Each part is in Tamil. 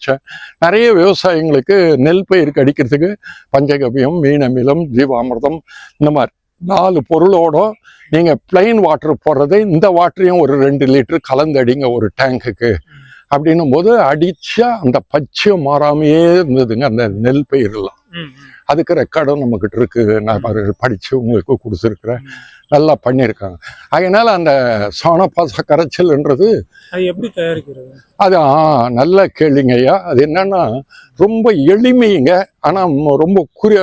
ஆரம்பித்தேன் நிறைய விவசாயிங்களுக்கு நெல் பயிருக்கு அடிக்கிறதுக்கு பஞ்சகவியம் மீனமிலம் ஜீவாமிர்தம் இந்த மாதிரி நாலு பொருளோட நீங்கள் பிளைன் வாட்டர் போடுறது இந்த வாட்டரையும் ஒரு ரெண்டு லிட்டர் கலந்து அடிங்க ஒரு டேங்குக்கு அப்படின்னும் போது அடிச்சா அந்த பச்சையும் மாறாமையே இருந்ததுங்க அந்த நெல் பயிரெல்லாம். அதுக்கு ரெக்கார்டும் நம்மக்கிட்ட இருக்கு. நான் படிச்சு உங்களுக்கு கொடுத்துருக்குறேன். நல்லா பண்ணியிருக்காங்க. அதனால அந்த சாணப்பாச கரைச்சல்ன்றது அது எப்படி தயாரிக்கிறது? அது நல்ல கேள்விங்க ஐயா. அது என்னன்னா ரொம்ப எளிமைங்க. ஆனால் ரொம்ப குறி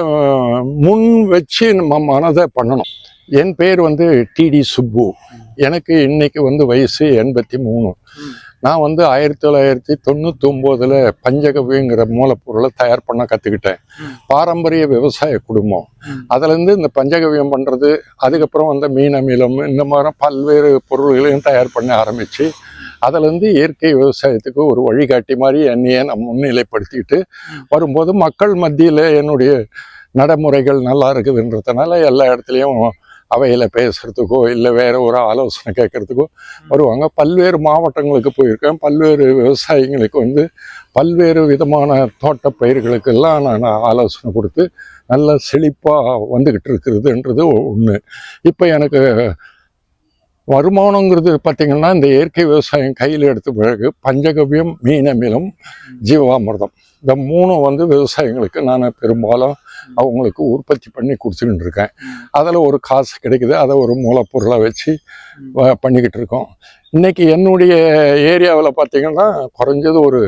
முன் வச்சு நம்ம மனதை பண்ணணும். என் பேர் வந்து டிடி சுப்பு. எனக்கு இன்னைக்கு வந்து வயசு எண்பத்தி மூணு. நான் வந்து ஆயிரத்தி தொள்ளாயிரத்தி தொண்ணூத்தி ஒம்போதுல பஞ்சகவிங்கிற மூலப்பொருளை தயார் பண்ண கற்றுக்கிட்டேன். பாரம்பரிய விவசாய குடும்பம். அதுலேருந்து இந்த பஞ்சகவியம் பண்ணுறது அதுக்கப்புறம் வந்து மீன் அமிலம் இந்த மாதிரி பல்வேறு பொருள்களையும் தயார் பண்ண ஆரம்பித்து அதுலேருந்து இயற்கை விவசாயத்துக்கு ஒரு வழிகாட்டி மாதிரி என்னையே நான் முன்னிலைப்படுத்திக்கிட்டு. வரும்போது மக்கள் மத்தியில் என்னுடைய நடைமுறைகள் நல்லா இருக்குதுன்றதுனால எல்லா இடத்துலையும் அவையில் பேசுகிறதுக்கோ இல்லை வேற ஒரு ஆலோசனை கேட்கறதுக்கோ வருவாங்க. பல்வேறு மாவட்டங்களுக்கு போயிருக்கேன். பல்வேறு விவசாயிங்களுக்கு வந்து பல்வேறு விதமான தோட்ட பயிர்களுக்கெல்லாம் நான் ஆலோசனை கொடுத்து நல்ல செழிப்பாக வந்துக்கிட்டு இருக்கிறதுன்றது ஒன்று இப்போ எனக்கு வருமானங்கிறது பார்த்திங்கன்னா இந்த இயற்கை விவசாயம் கையில் எடுத்த பிறகு பஞ்சகவியம் மீன் அமிலம் ஜீவாமிர்தம். இந்த மூணும் வந்து விவசாயிங்களுக்கு நான் பெரும்பாலும் அவங்களுக்கு உற்பத்தி பண்ணி கொடுத்துக்கிட்டு இருக்கேன். அதில் ஒரு காசு கிடைக்குது. அதை ஒரு மூலப்பொருளை வச்சு பண்ணிக்கிட்டு இருக்கோம். இன்னைக்கு என்னுடைய ஏரியாவில் பார்த்தீங்கன்னா குறைஞ்சது ஒரு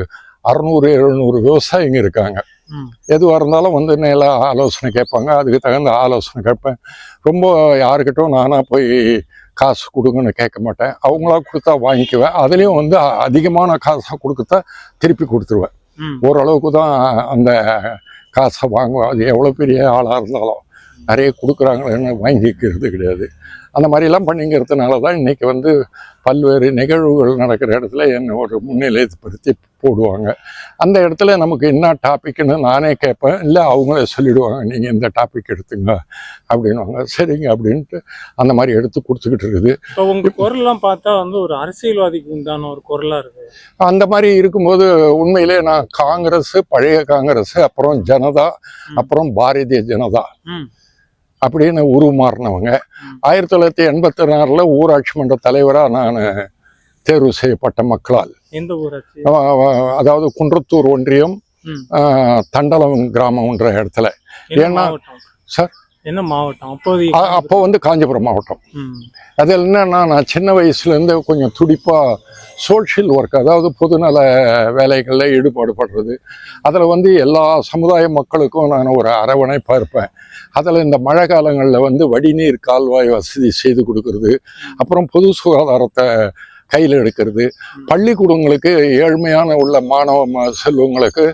அறநூறு எழுநூறு விவசாயிங்க இருக்காங்க. எதுவாக இருந்தாலும் வந்து நேல ஆலோசனை கேட்பாங்க. அதுக்கு தகுந்த ஆலோசனை கேட்பேன். ரொம்ப யாருக்கிட்டும் நானாக போய் காசு கொடுங்கன்னு கேட்க மாட்டேன். அவங்களா கொடுத்தா வாங்கிக்குவேன். அதுலேயும் வந்து அதிகமான காசை கொடுத்தா திருப்பி கொடுத்துருவேன். ஓரளவுக்கு தான் அந்த காசை வாங்குவோம் அது எவ்வளோ பெரிய ஆளாக இருந்தாலும் நிறைய கொடுக்குறாங்களேன்னு வாங்கிக்கிறது கிடையாது. அந்த மாதிரிலாம் பண்ணிங்கிறதுனால தான் இன்றைக்கி வந்து பல்வேறு நிகழ்வுகள் நடக்கிற இடத்துல என்னை ஒரு முன்னிலைப்படுத்தி போடுவாங்க. அந்த இடத்துல நமக்கு என்ன டாபிக்னு நானே கேட்பேன். இல்லை அவங்களே சொல்லிடுவாங்க நீங்கள் இந்த டாபிக் எடுத்துங்க அப்படின்வாங்க சரிங்க அப்படின்ட்டு அந்த மாதிரி எடுத்து கொடுத்துக்கிட்டு இருக்குது. இப்போ உங்க குரல்லாம் பார்த்தா வந்து ஒரு அரசியல்வாதிக்கு உண்டான ஒரு குரலா இருக்கு. அந்த மாதிரி இருக்கும்போது உண்மையிலே நான் காங்கிரஸ் பழைய காங்கிரஸ் அப்புறம் ஜனதா அப்புறம் பாரதிய ஜனதா. அப்படின்னு உருமாறினவங்க. ஆயிரத்தி தொள்ளாயிரத்தி எண்பத்தி நாலில் ஊராட்சி மன்ற தலைவராக நான் தேர்வு செய்யப்பட்ட மக்களால். அதாவது குன்றத்தூர் ஒன்றியம் தண்டலம் கிராமம்ன்ற இடத்துல. ஏன்னா- சார் என்ன மாவட்டம்? அப்போதைக்கு அ- அப்போ வந்து காஞ்சிபுரம் மாவட்டம். அது என்னன்னா நான் சின்ன வயசுலேருந்து கொஞ்சம் துடிப்பாக சோஷியல் ஒர்க் அதாவது பொதுநல வேலைகளில் ஈடுபாடு படுறது. அதில் வந்து எல்லா சமுதாய மக்களுக்கும் நான் ஒரு அரவணைப்பாக இருப்பேன் அதில் இந்த மழை காலங்களில் வந்து வடிநீர் கால்வாய் வசதி செய்து கொடுக்கறது. அப்புறம் பொது சுகாதாரத்தை கையில் எடுக்கிறது. பள்ளிக்கூடங்களுக்கு ஏழ்மையான உள்ள மாணவ செல்வங்களுக்கு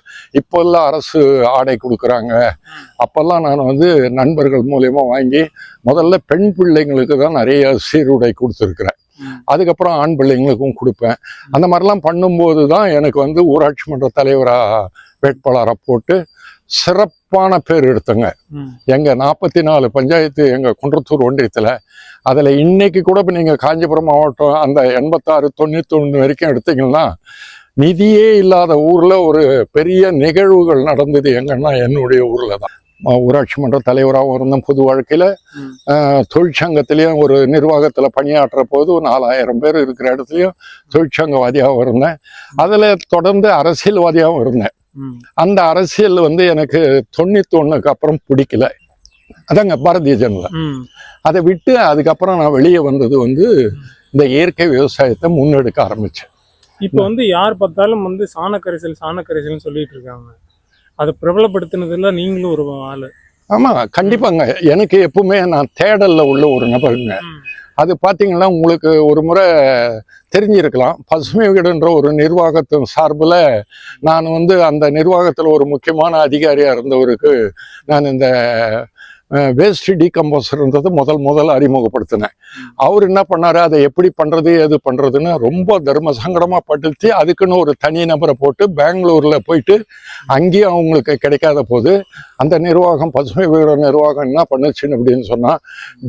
இப்போல்லாம் அரசு ஆடை கொடுக்குறாங்க. அப்போல்லாம் நான் வந்து நண்பர்கள் மூலயமா வாங்கி முதல்ல பெண் பிள்ளைங்களுக்கு தான் நிறைய சீருடை கொடுத்துருக்குறேன். அதுக்கப்புறம் ஆண் பிள்ளைங்களுக்கும் கொடுப்பேன். அந்த மாதிரிலாம் பண்ணும்போது தான் எனக்கு வந்து ஊராட்சி மன்ற தலைவராக வேட்பாளராக போட்டு சிறப்பான பேர் எடுத்தங்க ம். எங்கள் நாற்பத்தி நாலு பஞ்சாயத்து எங்கள் குன்றத்தூர் ஒன்றியத்தில் அதில் இன்னைக்கு கூட இப்போ நீங்கள் காஞ்சிபுரம் மாவட்டம் அந்த எண்பத்தாறு தொண்ணூத்தொன்று வரைக்கும் எடுத்தீங்கன்னா நிதியே இல்லாத ஊரில் ஒரு பெரிய நிகழ்வுகள் நடந்தது எங்கன்னா என்னுடைய ஊரில் தான் ஊராட்சி மன்ற தலைவராகவும் இருந்தேன் பொது வாழ்க்கையில். தொழிற்சங்கத்திலையும் ஒரு நிர்வாகத்தில் பணியாற்றுற போது ஒரு நாலாயிரம் பேர் இருக்கிற இடத்துலையும் தொழிற்சங்கவாதியாகவும் இருந்தேன் அதில் தொடர்ந்து அரசியல்வாதியாகவும் இருந்தேன். அந்த அரசியல் வந்து எனக்கு தொண்ணூத்தொன்னுக்கு அப்புறம் பிடிக்கல. அதாங்க பாரதிய ஜனதா. அதை விட்டு அதுக்கப்புறம் நான் வெளியே வந்தது வந்து இந்த இயற்கை விவசாயத்தை முன்னெடுக்க ஆரம்பிச்சேன். இப்போ வந்து யார் பார்த்தாலும் வந்து சாணக்கரைசல் சாணக்கரைசல்னு சொல்லிட்டு இருக்காங்க. அதை பிரபலப்படுத்தினதுல நீங்களும் ஒரு ஆளு. ஆமா கண்டிப்பாங்க. எனக்கு எப்பவுமே நான் தேடல்ல உள்ள ஒரு நபருங்க. அது பார்த்தீங்கன்னா உங்களுக்கு ஒரு முறை தெரிஞ்சிருக்கலாம். பசுமை வீடுன்ற ஒரு நிர்வாகத்தின் சார்பில் நான் வந்து அந்த நிர்வாகத்தில் ஒரு முக்கியமான அதிகாரியாக இருந்தவருக்கு நான் இந்த வேஸ்ட் டீகம்போசர்ன்றது முதல் முதல் அறிமுகப்படுத்தினேன். அவர் என்ன பண்ணார்? அதை எப்படி பண்ணுறது எது பண்ணுறதுன்னு ரொம்ப தர்ம சங்கடமாக பட்டுச்சு. அதுக்குன்னு ஒரு தனி நபரை போட்டு பெங்களூரில் போயிட்டு அங்கேயும் அவங்களுக்கு கிடைக்காத போது அந்த நிர்வாகம் பசுமை வீடு நிர்வாகம் என்ன பண்ணுச்சுன்னு அப்படின்னு சொன்னால்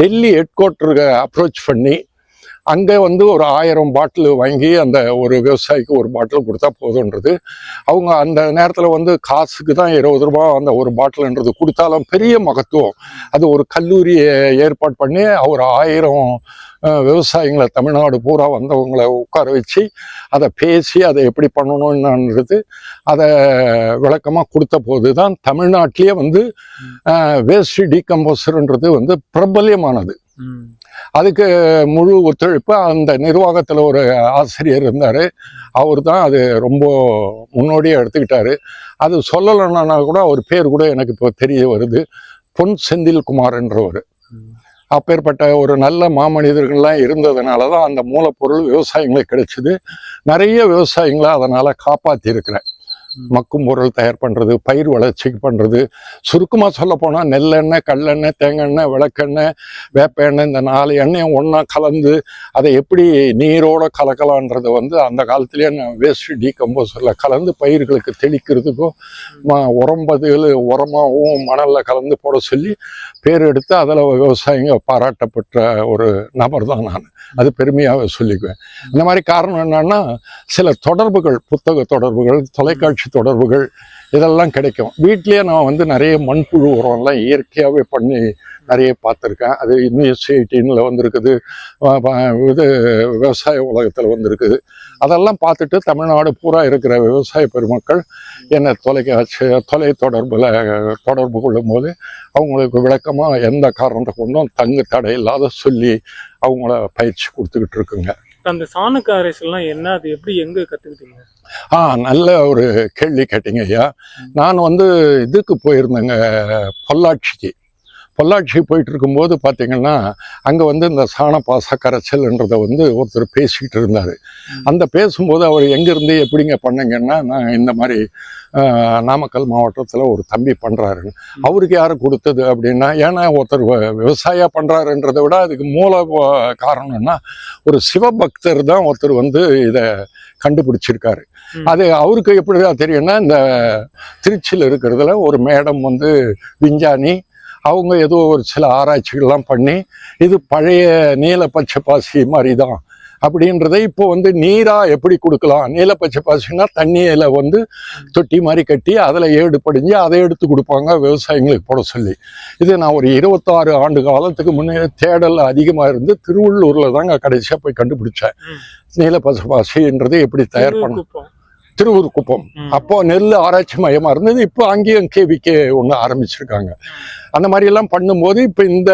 டெல்லி ஹெட் குவார்ட்டருக்கு அப்ரோச் பண்ணி அங்கே வந்து ஒரு ஆயிரம் பாட்டில் வாங்கி அந்த ஒரு விவசாயிக்கு ஒரு பாட்டில் கொடுத்தா போதுன்றது. அவங்க அந்த நேரத்தில் வந்து காசுக்கு தான் இருபது ரூபா அந்த ஒரு பாட்டில்ன்றது கொடுத்தாலும் பெரிய மகத்துவம். அது ஒரு கல்லூரியை ஏற்பாடு பண்ணி ஒரு ஆயிரம் விவசாயிங்களை விவசாயிகளை தமிழ்நாடு பூரா வந்தவங்களை உட்கார வச்சு அதை பேசி அதை எப்படி பண்ணணும்ன்றது அதை விளக்கமாக கொடுத்த போது தான் தமிழ்நாட்டிலேயே வந்து வேஸ்ட் டீகம்போசர்ன்றது வந்து பிரபல்யமானது. அதுக்கு முழு ஒத்துழைப்பு அந்த நிர்வாகத்தில் ஒரு ஆசிரியர் இருந்தார். அவர் தான் அது ரொம்ப முன்னோடியாக எடுத்துக்கிட்டாரு. அது சொல்லலைன்னா கூட அவர் பேர் கூட எனக்கு இப்போ தெரிய வருது. பொன் செந்தில்குமார்ன்றவர் அப்பேற்பட்ட ஒரு நல்ல மாமனிதர்கள்லாம் இருந்ததுனால தான் அந்த மூலப்பொருள் விவசாயிங்களுக்கு கிடைச்சிது. நிறைய விவசாயிகளை அதனால் காப்பாற்றியிருக்கிறேன் மக்கும் பொருள் தயார் பண்ணுறது பயிர் வளர்ச்சிக்கு பண்ணுறது சுருக்கமாக சொல்ல போனால் நெல்லெண்ணெய் கல்லெண்ணெய் தேங்காய் விளக்கெண்ணெய் வேப்ப எண்ணெய் இந்த நாலு எண்ணெயும் ஒன்றா கலந்து அதை எப்படி நீரோட கலக்கலான்றதை வந்து அந்த காலத்திலேயே நான் வேஸ்ட் டீகம்போசரில் கலந்து பயிர்களுக்கு தெளிக்கிறதுக்கும் உரம் பதில் உரமாகவும் மணலில் கலந்து போட சொல்லி பேர் எடுத்து அதில் விவசாயிங்க பாராட்டப்பட்ட ஒரு நபர் தான் நான். அது பெருமையாக சொல்லிக்குவேன். இந்த மாதிரி காரணம் என்னன்னா சில தொடர்புகள் புத்தக தொடர்புகள் தொலைக்காட்சி தொடர்புகள் இதெல்லாம் கிடைக்கும். வீட்லேயே நான் வந்து நிறைய மண்புழு உரம்லாம் இயற்கையாகவே பண்ணி நிறைய பார்த்துருக்கேன். அது இன்னும் எயிட்டீனில் வந்திருக்குது. இது விவசாய உலகத்தில் வந்திருக்குது. அதெல்லாம் பார்த்துட்டு தமிழ்நாடு பூரா இருக்கிற விவசாய பெருமக்கள் என்னை தொலைக்காட்சி தொலை தொடர்பில் தொடர்பு கொள்ளும்போது அவங்களுக்கு விளக்கமாக எந்த காரணத்தை கொண்டும் தங்கு தடை இல்லாத சொல்லி அவங்கள பயிற்சி கொடுத்துக்கிட்டு இருக்குங்க. அந்த சாணக்க அரைசல்லாம் என்ன? அது எப்படி எங்க கத்துக்கிட்டீங்க? ஆ நல்ல ஒரு கேள்வி கேட்டீங்க ஐயா. நான் வந்து இதுக்கு போயிருந்தேங்க பொள்ளாச்சிக்கு பொள்ளாச்சி போயிட்டு இருக்கும்போது பார்த்தீங்கன்னா அங்கே வந்து இந்த சாணப்பாச கரைச்சல்ன்றதை வந்து ஒருத்தர் பேசிக்கிட்டு இருந்தார். அந்த பேசும்போது அவர் எங்கேருந்து எப்படிங்க பண்ணீங்கன்னா நான் இந்த மாதிரி நாமக்கல் மாவட்டத்தில் ஒரு தம்பி பண்ணுறாரு அவருக்கு யார் கொடுத்தது அப்படின்னா ஏன்னா ஒருத்தர் வ- விவசாயியா பண்ணுறாருன்றதை விட அதுக்கு மூல காரணம்னா ஒரு சிவபக்தர் தான் ஒருத்தர் வந்து இதை கண்டுபிடிச்சிருக்காரு. அது அவருக்கு எப்படிதான் தெரியும்னா இந்த திருச்சியில் இருக்கிறதுல ஒரு மேடம் வந்து விஞ்ஞானி அவங்க ஏதோ ஒரு சில ஆராய்ச்சிகள்லாம் பண்ணி இது பழைய நீல பச்சை பாசி மாதிரி தான் அப்படின்றதை இப்போ வந்து நீரா எப்படி கொடுக்கலாம்? நீல பச்சை பாசின்னா தண்ணியில வந்து தொட்டி மாதிரி கட்டி அதில் ஏடு படிஞ்சு அதை எடுத்து கொடுப்பாங்க விவசாயிங்களுக்கு போட சொல்லி. இது நான் ஒரு இருபத்தாறு ஆண்டு காலத்துக்கு முன்னே தேடல் அதிகமாக இருந்து திருவள்ளூர்ல தாங்க கடைசியாக போய் கண்டுபிடிச்சேன். நீல பச்சை பாசின்றது எப்படி தயார் பண்ண குப்பம் திருவூர் குப்பம் ம். அப்போ நெல் ஆராய்ச்சி மையமா இருந்தது. இப்போ அங்கேயும் கேவிக்கே ஒன்று ஆரம்பிச்சிருக்காங்க. அந்த மாதிரி எல்லாம் பண்ணும்போது இப்போ இந்த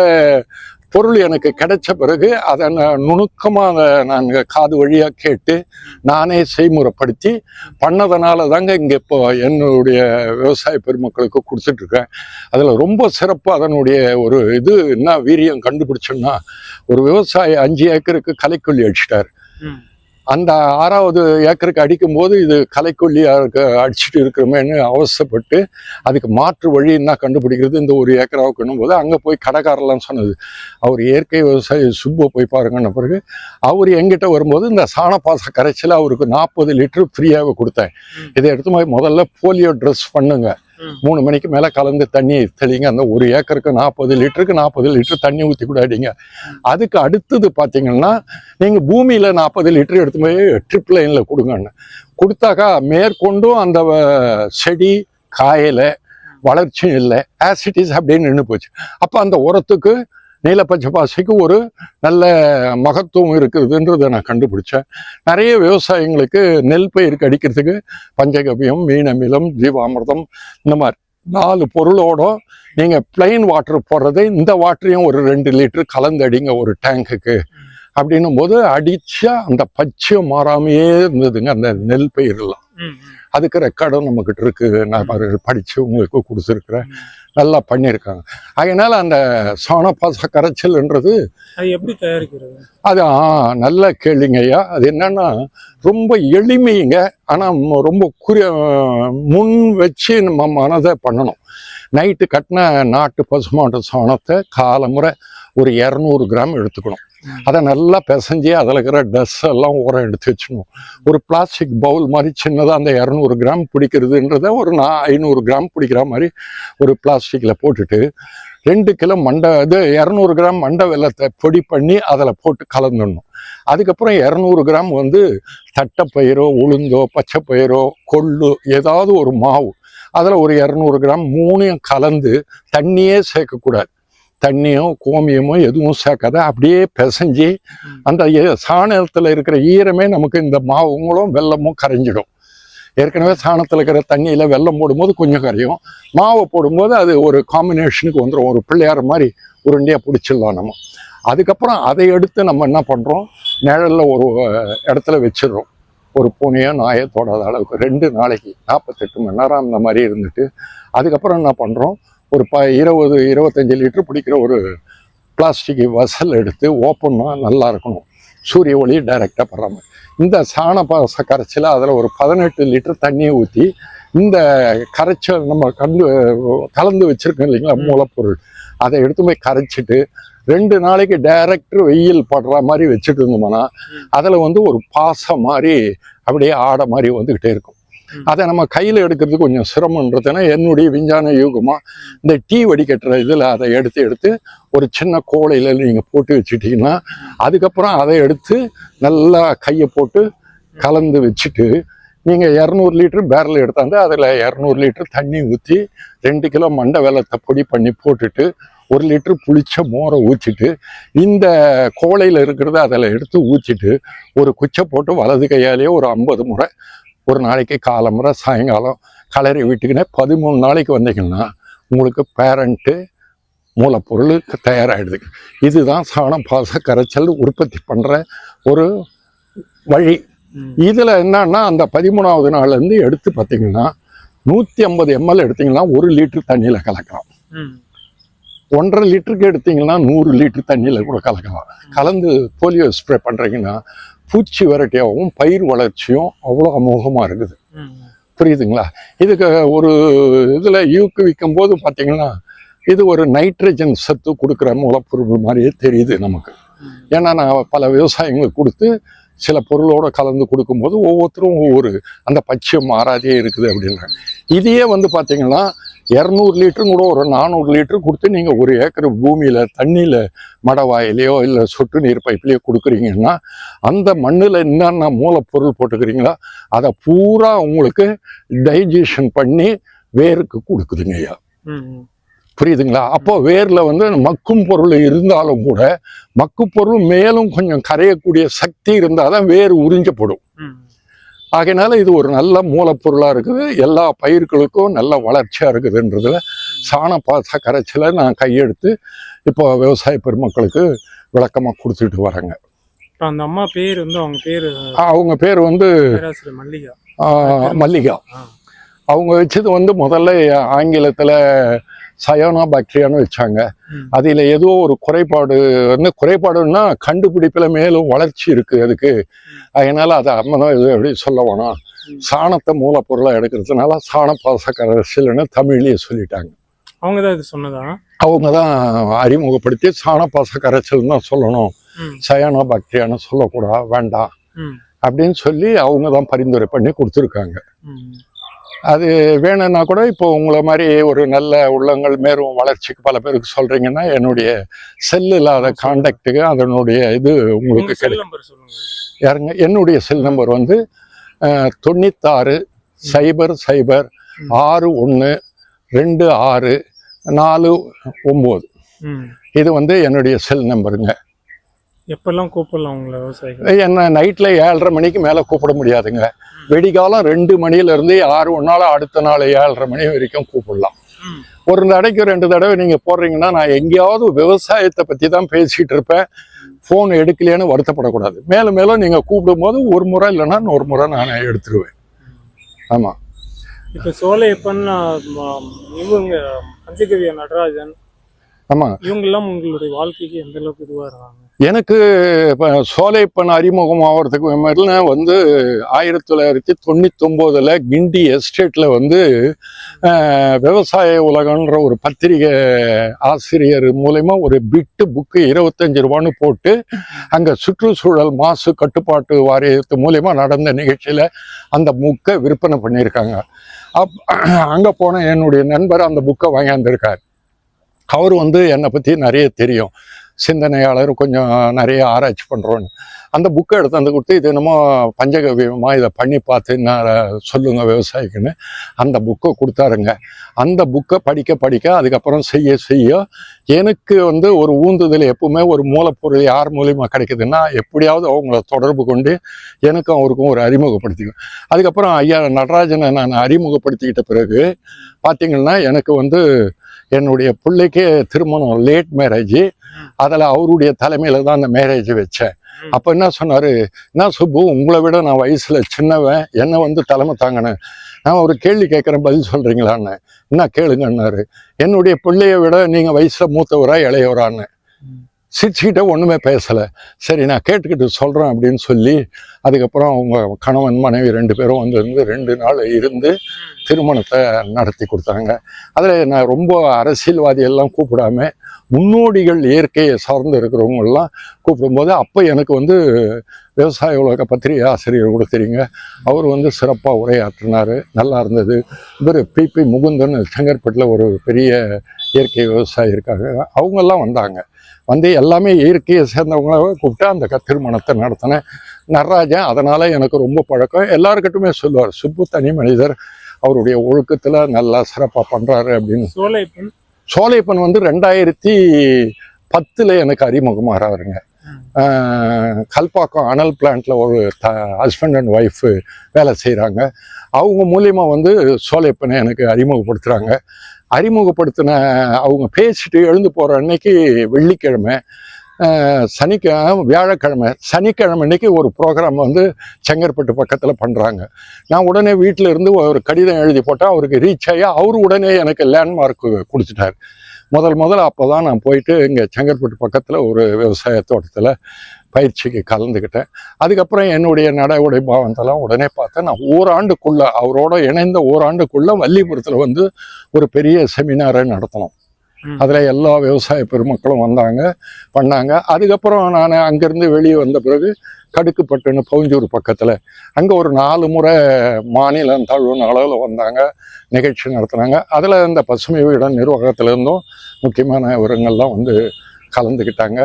பொருள் எனக்கு கிடைச்ச பிறகு அதை நான் நுணுக்கமாக நான் காது வழியாக கேட்டு நானே செய்முறைப்படுத்தி பண்ணதுனால தாங்க இங்கே இப்போ என்னுடைய விவசாய பெருமக்களுக்கு கொடுத்துட்ருக்கேன். அதில் ரொம்ப சிறப்பு அதனுடைய ஒரு இது என்ன வீரியம் கண்டுபிடிச்சோன்னா ஒரு விவசாயி அஞ்சு ஏக்கருக்கு களைக்கொல்லி அடிச்சிட்டார். அந்த ஆறாவது ஏக்கருக்கு அடிக்கும்போது இது களைக்கொல்லியாக இருக்க அடிச்சுட்டு இருக்கிறோமேன்னு அவசரப்பட்டு அதுக்கு மாற்று வழி என்ன கண்டுபிடிக்கிறது இந்த ஒரு ஏக்கராவுக்குன்னும் போது அங்கே போய் கடைக்காரெல்லாம் சொன்னது அவர் இயற்கை விவசாயி சுப்பு போய் பாருங்கன்ன பிறகு அவர் எங்கிட்ட வரும்போது இந்த சாணப்பாச கரைச்சல அவருக்கு நாற்பது லிட்டர் ஃப்ரீயாகவே கொடுத்தேன். இதை எடுத்து போய் முதல்ல போலியோ ட்ரெஸ் பண்ணுங்க. மூணு மணிக்கு மேலே கலந்து தண்ணி தெளிங்க. அந்த ஒரு ஏக்கருக்கு நாற்பது லிட்டருக்கு நாற்பது லிட்டர் தண்ணி ஊற்றி கூட அடிங்க. அதுக்கு அடுத்தது பார்த்தீங்கன்னா நீங்கள் பூமியில் நாற்பது லிட்டர் எடுத்து போய் ட்ரிப் லைனில் கொடுங்கன்னு. கொடுத்தாக்கா மேற்கொண்டும் அந்த செடி காயலை வளர்ச்சியும் இல்லை. ஆசிட்டிஸ் அப்படின்னு நின்று போச்சு. அப்போ அந்த உரத்துக்கு நீலப்பச்சை பாசைக்கு ஒரு நல்ல மகத்துவம் இருக்குதுன்றதை நான் கண்டுபிடிச்சேன். நிறைய விவசாயிங்களுக்கு நெல் பயிருக்கு அடிக்கிறதுக்கு பஞ்சகவியம் மீனமிலம் ஜீவாமிர்தம் இந்த மாதிரி நாலு பொருளோட நீங்கள் பிளைன் வாட்டர் போடுறதை இந்த வாட்டரையும் ஒரு ரெண்டு லிட்டர் கலந்து அடிங்க ஒரு டேங்குக்கு அப்படின்னும் போது அடிச்சா அந்த பச்சையும் மாறாமையே இருந்ததுங்க அந்த நெல் பயிரெல்லாம். அதுக்கு ரெக்கார்டும் நம்மக்கிட்ட இருக்கு. நான் படிச்சு உங்களுக்கு கொடுத்துருக்குறேன். நல்லா பண்ணியிருக்காங்க. அதனால அந்த சாணப்பாச கரைச்சல்ன்றது எப்படி தயாரிக்கிறது? அது ஆ, நல்ல கேள்விங்க ஐயா. அது என்னன்னா ரொம்ப எளிமைங்க. ஆனால் ரொம்ப குறி முன் வச்சு நம்ம மனதை பண்ணணும். நைட்டு கட்டின நாட்டு பசுமாட்டு சாணத்தை காலமுறை ஒரு இரநூறு கிராம் எடுத்துக்கணும். அதை நல்லா பிசைஞ்சு அதில் இருக்கிற டஸ் எல்லாம் உரம் எடுத்து வச்சுக்கணும். ஒரு பிளாஸ்டிக் பவுல் மாதிரி சின்னதாக அந்த இரநூறு கிராம் பிடிக்கிறதுன்றத ஒரு நான் ஐநூறு கிராம் பிடிக்கிற மாதிரி ஒரு பிளாஸ்டிக்கில் போட்டுட்டு ரெண்டு கிலோ மண்டை இது இரநூறு கிராம் மண்டை வெல்லத்தை பொடி பண்ணி அதில் போட்டு கலந்துடணும். அதுக்கப்புறம் இரநூறு கிராம் வந்து தட்டைப்பயிரோ உளுந்தோ பச்சைப்பயிரோ கொள்ளு ஏதாவது ஒரு மாவு. அதில் ஒரு இரநூறு கிராம் மூணையும் கலந்து தண்ணியே சேர்க்கக்கூடாது. தண்ணியோ கோமியமோ எதுவும் சேர்க்காத அப்படியே பிசைஞ்சு அந்த சாணத்தில் இருக்கிற ஈரமே நமக்கு இந்த மாவுங்களும் வெல்லமும் கரைஞ்சிடும். ஏற்கனவே சாணத்தில் இருக்கிற தண்ணியில் வெல்லம் போடும்போது கொஞ்சம் கரையும். மாவை போடும்போது அது ஒரு காம்பினேஷனுக்கு வந்துடும் ஒரு பிள்ளையார் மாதிரி உருண்டையாக பிடிச்சிடலாம் நம்ம. அதுக்கப்புறம் அதை எடுத்து நம்ம என்ன பண்ணுறோம் நிழலில் ஒரு இடத்துல வச்சிடுறோம். ஒரு பூனையோ நாயோ தொடாத அளவுக்கு. ரெண்டு நாளைக்கு நாற்பத்தெட்டு மணி நேரம் அந்த மாதிரி இருந்துட்டு அதுக்கப்புறம் என்ன பண்ணுறோம் ஒரு ப இருபது இருபத்தஞ்சி லிட்டர் பிடிக்கிற ஒரு பிளாஸ்டிக் வசல் எடுத்து ஓப்பன்னா நல்லா இருக்கணும். சூரிய ஒளி டைரெக்டாக படுறாம இந்த சாண பாச கரைச்சல அதில் ஒரு பதினெட்டு லிட்டர் தண்ணியை ஊற்றி இந்த கரைச்சல் நம்ம கண்டு கலந்து வச்சுருக்கோம் இல்லைங்களா மூலப்பொருள். அதை எடுத்து போய் கரைச்சிட்டு ரெண்டு நாளைக்கு டைரக்ட் வெயில் படுற மாதிரி வச்சுட்டு இருந்தோம்னா அதில் வந்து ஒரு பாசம் மாதிரி அப்படியே ஆடை மாதிரி வந்துக்கிட்டே இருக்கும். அதை நம்ம கையில் எடுக்கிறது கொஞ்சம் சிரமன்றதுனா என்னுடைய விஞ்ஞான யூகமாக இந்த டீ வடிகட்டுற இதில் அதை எடுத்து எடுத்து ஒரு சின்ன கோலையில் நீங்கள் போட்டு வச்சுட்டிங்கன்னா அதுக்கப்புறம் அதை எடுத்து நல்லா கையை போட்டு கலந்து வச்சுட்டு நீங்கள் இரநூறு லிட்டர் பேரல் எடுத்தாந்து அதில் இரநூறு லிட்டர் தண்ணி ஊற்றி ரெண்டு கிலோ மண்டை வெள்ளத்தை பொடி பண்ணி போட்டுட்டு ஒரு லிட்டர் புளிச்ச மோரை ஊற்றிட்டு இந்த கோலையில் இருக்கிறத அதில் எடுத்து ஊற்றிட்டு ஒரு குச்சை போட்டு வலது கையாலேயே ஒரு ஐம்பது முறை ஒரு நாளைக்கு காலமுறை சாயங்காலம் கலரி விட்டுக்கினே பதிமூணு நாளைக்கு வந்தீங்கன்னா உங்களுக்கு பேரண்ட்டு மூலப்பொருள் தயாராகிடுது இதுதான் சாணம் பாச கரைச்சல் உற்பத்தி பண்ணுற ஒரு வழி. இதில் என்னன்னா அந்த பதிமூணாவது நாள்லேருந்து எடுத்து பார்த்தீங்கன்னா நூற்றி ஐம்பது எம்எல் எடுத்தீங்கன்னா ஒரு லிட்டர் தண்ணியில் கலக்கலாம். ஒன்றரை லிட்டருக்கு எடுத்தீங்கன்னா நூறு லிட்டர் தண்ணியில் கூட கலக்கலாம் கலந்து போலியோ ஸ்ப்ரே பண்ணுறீங்கன்னா பூச்சி வெரைட்டியாகவும் பயிர் வளர்ச்சியும் அவ்வளோ அமோகமாக இருக்குது. புரியுதுங்களா? இதுக்கு ஒரு இதில் ஊக்குவிக்கும் போது பார்த்தீங்கன்னா இது ஒரு நைட்ரஜன் சத்து கொடுக்குற மூலப்பொருள் மாதிரியே தெரியுது நமக்கு. ஏன்னா நான் பல விவசாயங்களுக்கு கொடுத்து சில பொருளோட கலந்து கொடுக்கும்போது ஒவ்வொருத்தரும் ஒவ்வொரு அந்த பச்சையம் மாறாதே இருக்குது அப்படின்றாங்க. இதையே வந்து பார்த்தீங்கன்னா இரநூறு லிட்டரும் கூட ஒரு நானூறு லிட்டர் கொடுத்து நீங்கள் ஒரு ஏக்கர் பூமியில் தண்ணியில் மடவாயிலையோ இல்லை சொட்டு நீர் பைப்லேயோ கொடுக்குறீங்கன்னா அந்த மண்ணில் என்னென்ன மூலப்பொருள் போட்டுக்கிறீங்களோ அதை பூரா உங்களுக்கு டைஜஷன் பண்ணி வேருக்கு கொடுக்குதுங்க ஐயா. புரியுதுங்களா அப்போ வேர்ல வந்து மக்கும் பொருள் இருந்தாலும் கூட மக்கு பொருள் மேலும் கொஞ்சம் கரையக்கூடிய சக்தி இருந்தால் தான் வேர் உறிஞ்சப்படும். ஆகையினால இது ஒரு நல்ல மூலப்பொருளாக இருக்குது. எல்லா பயிர்களுக்கும் நல்ல வளர்ச்சியாக இருக்குதுன்றதுல சாண பாச கரைச்சலை நான் கையெடுத்து இப்போ விவசாய பெருமக்களுக்கு விளக்கமாக கொடுத்துட்டு வரேங்க இப்ப அந்த அம்மா பேர் வந்து அவங்க பேரு அவங்க பேர் வந்து மல்லிகா. மல்லிகா. அவங்க வச்சது வந்து முதல்ல ஆங்கிலத்தில் சயோனா பாக்டீரியான்னு வச்சாங்க. அதில் ஏதோ ஒரு குறைபாடு வந்து குறைபாடுன்னா கண்டுபிடிப்பில் மேலும் வளர்ச்சி இருக்கு அதுக்கு அதனால அதை அம்மா தான் இது எப்படி சொல்ல வேணாம். சாணத்தை மூலப்பொருளாக எடுக்கிறதுனால சாண பாசக்கரசில்னு தமிழ்லேயே சொல்லிட்டாங்க அவங்க தான் இது சொன்னதா அவங்க தான் அறிமுகப்படுத்தி சாண பாசக்கரைச்சல் தான் சொல்லணும். சயானா பாக்டீரியான்னு சொல்லக்கூடாது வேண்டாம். அப்படின்னு சொல்லி அவங்க தான் பரிந்துரை பண்ணி கொடுத்துருக்காங்க. அது வேணும்னா கூட இப்போ உங்களை மாதிரி ஒரு நல்ல உள்ளங்கள் மேலும் வளர்ச்சிக்கு பல பேருக்கு சொல்றீங்கன்னா என்னுடைய செல் இல்லாத காண்டாக்டுக்கு அதனுடைய இது உங்க உங்களுக்கு செல் கிடைக்கும் யாருங்க? என்னுடைய செல் நம்பர் வந்து தொண்ணூத்தாறு சைபர் சைபர். ஆறு ஒன்று ரெண்டு ஆறு நாலு ஒம்பது. இது வந்து என்னுடைய செல் நம்பருங்க எப்பெல்லாம் கூப்பிடலாம் உங்களை விவசாயிகள்? என்ன நைட்டில் ஏழரை மணிக்கு மேலே கூப்பிட முடியாதுங்க. வெடிகாலம் ரெண்டு மணிலேருந்து ஆறு ஒன்றால் அடுத்த நாள் ஏழரை மணி வரைக்கும் கூப்பிடலாம். ஒரு தடவைக்கு ரெண்டு தடவை நீங்கள் போடுறீங்கன்னா நான் எங்கேயாவது விவசாயத்தை பற்றி தான் பேசிகிட்டு இருப்பேன். ஃபோன் எடுக்கலையேன்னு வருத்தப்படக்கூடாது. மேலும் மேலும் நீங்கள் கூப்பிடும்போது ஒரு முறை இல்லைன்னா இன்னொரு முறை நான் எடுத்துருவேன். ஆமாம் இப்ப சோலையப்பன் இவங்க பஞ்சகவிய நடராஜன் ஆமாம் இவங்க எல்லாம் உங்களுடைய வாழ்க்கைக்கு எந்த அளவுக்கு இதுவா இருக்காங்க? எனக்கு இப்போ சோலைப்பன் அறிமுகம் ஆகிறதுக்கு மாதிரில வந்து ஆயிரத்தி தொள்ளாயிரத்தி தொண்ணூத்தொம்போதில் கிண்டி எஸ்டேட்டில் வந்து விவசாய உலகன்ற ஒரு பத்திரிகை ஆசிரியர் மூலயமா ஒரு பிட்டு புக்கு இருபத்தஞ்சு ரூபான்னு போட்டு அங்கே சுற்றுச்சூழல் மாசு கட்டுப்பாட்டு வாரியத்து மூலயமா நடந்த நிகழ்ச்சியில் அந்த புக்கை விற்பனை பண்ணியிருக்காங்க. அப் அங்கே போன என்னுடைய நண்பர் அந்த புக்கை வாங்கியிருந்திருக்கார் அவர் வந்து என்னை பற்றி நிறைய தெரியும். சிந்தனையாளர் கொஞ்சம் நிறைய ஆராய்ச்சி பண்ணுறோன்னு அந்த புக்கை எடுத்து வந்து கொடுத்து இது என்னமோ பஞ்சகவியமா இதை பண்ணி பார்த்து நான் சொல்லுங்க விவசாயிக்குன்னு அந்த புக்கை கொடுத்தாருங்க. அந்த புக்கை படிக்க படிக்க அதுக்கப்புறம் செய்ய செய்ய எனக்கு வந்து ஒரு ஊந்துதல் எப்பவுமே ஒரு மூலப்பொருள் யார் மூலியமாக கிடைக்குதுன்னா எப்படியாவது அவங்கள தொடர்பு கொண்டு எனக்கும் அவருக்கும் ஒரு அறிமுகப்படுத்திக்கும் அதுக்கப்புறம் ஐயா நடராஜனை நான் அறிமுகப்படுத்திக்கிட்ட பிறகு பார்த்தீங்கன்னா எனக்கு வந்து என்னுடைய பிள்ளைக்கு திருமணம் லேட் மேரேஜ் அதில் அவருடைய தலைமையில் தான் அந்த மேரேஜ் வச்சேன். அப்போ என்ன சொன்னார்? என்ன சுப்பு உங்களை விட நான் வயசில் சின்னவன். என்னை வந்து தலைமை தாங்கினேன் நான் ஒரு கேள்வி கேட்குறேன் பதில் சொல்கிறீங்களான்னு என்ன கேளுங்கன்னாரு. என்னுடைய பிள்ளைய விட நீங்கள் வயசில் மூத்தவரா இளையவரான்னு. சிரிச்சுக்கிட்டே ஒன்றுமே பேசலை. சரி நான் கேட்டுக்கிட்டு சொல்கிறேன் அப்படின்னு சொல்லி அதுக்கப்புறம் அவங்க கணவன் மனைவி ரெண்டு பேரும் வந்திருந்து ரெண்டு நாள் இருந்து திருமணத்தை நடத்தி கொடுத்தாங்க. அதில் நான் ரொம்ப அரசியல்வாதி எல்லாம் கூப்பிடாம முன்னோடிகள் இயற்கையை சார்ந்து இருக்கிறவங்கெல்லாம் கூப்பிடும்போது அப்போ எனக்கு வந்து விவசாய உலக பத்திரிகை ஆசிரியர் கொடுத்துறீங்க அவர் வந்து சிறப்பாக உரையாற்றினார் நல்லா இருந்தது. இவர் பிபி முகுந்தன் செங்கற்பட்டில் ஒரு பெரிய இயற்கை விவசாயி இருக்காங்க அவங்கெல்லாம் வந்தாங்க. வந்து எல்லாமே இயற்கையை சேர்ந்தவங்களாவே கூப்பிட்டு அந்த திருமணத்தை நடத்தினேன் நடராஜன். அதனால் எனக்கு ரொம்ப பழக்கம். எல்லாருக்கிட்டுமே சொல்லுவார் சுப்பு தனி மனிதர் அவருடைய ஒழுக்கத்தில் நல்லா சிறப்பாக பண்ணுறாரு அப்படின்னு. சோலைப்பன். சோலைப்பன் வந்து ரெண்டாயிரத்தி பத்தில் எனக்கு அறிமுகமாகறாருங்க கல்பாக்கம் அனல் பிளான்ட்ல ஒரு த ஹஸ்பண்ட் அண்ட் ஒய்ஃபு வேலை செய்கிறாங்க அவங்க மூலியமாக வந்து சோலைப்பனை எனக்கு அறிமுகப்படுத்துகிறாங்க அறிமுகப்படுத்தின அவங்க பேசிட்டு எழுந்து போகிற அன்னைக்கு வெள்ளிக்கிழமை சனிக்கிழமை வியாழக்கிழமை சனிக்கிழமை அன்னைக்கு ஒரு ப்ரோக்ராம் வந்து செங்கற்பட்டு பக்கத்தில் பண்ணுறாங்க நான் உடனே வீட்டில் இருந்து ஒரு கடிதம் எழுதி போட்டால் அவருக்கு ரீச் ஆகி அவர் உடனே எனக்கு லேண்ட்மார்க் கொடுத்துட்டார். முதல் முதல்ல அப்போ தான் நான் போயிட்டு இங்கே செங்கற்பட்டு பக்கத்தில் ஒரு விவசாய தோட்டத்தில் பயிற்சிக்கு கலந்துக்கிட்டேன் அதுக்கப்புறம் என்னுடைய நடை உடை பாவந்தெல்லாம் உடனே பார்த்தேன். நான் ஓராண்டுக்குள்ளே அவரோட இணைந்த ஓராண்டுக்குள்ளே வள்ளிபுரத்தில் வந்து ஒரு பெரிய செமினாரை நடத்தணும். அதில் எல்லா விவசாய பெருமக்களும் வந்தாங்க பண்ணாங்க. அதுக்கப்புறம் நான் அங்கேருந்து வெளியே வந்த பிறகு கடுக்குப்பட்டுன்னு பவுஞ்சூர் பக்கத்தில் அங்கே ஒரு நாலு முறை மாநிலம் தழுவன அளவில் வந்தாங்க நிகழ்ச்சி நடத்துனாங்க. அதில் இந்த பசுமை வீடன் நிர்வாகத்திலேருந்தும் முக்கியமான விவரங்கள்லாம் வந்து கலந்துக்கிட்டாங்க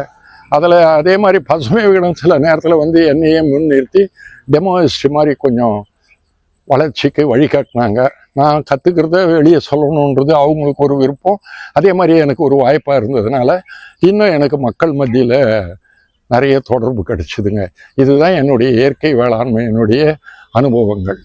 அதில் அதே மாதிரி பசுமை வீடன் சில நேரத்தில் வந்து என்னையே முன்னிறுத்தி டெமோஸ்ட் மாதிரி கொஞ்சம் வளர்ச்சிக்கு வழிகாட்டினாங்க. நான் கற்றுக்கிறத வெளியே சொல்லணுன்றது அவங்களுக்கு ஒரு விருப்பம். அதே மாதிரி எனக்கு ஒரு வாய்ப்பாக இருந்ததுனால இன்னும் எனக்கு மக்கள் மத்தியில் நிறைய தொடர்பு கிடைச்சிதுங்க. இதுதான் என்னுடைய இயற்கை வேளாண்மை என்னுடைய அனுபவங்கள்.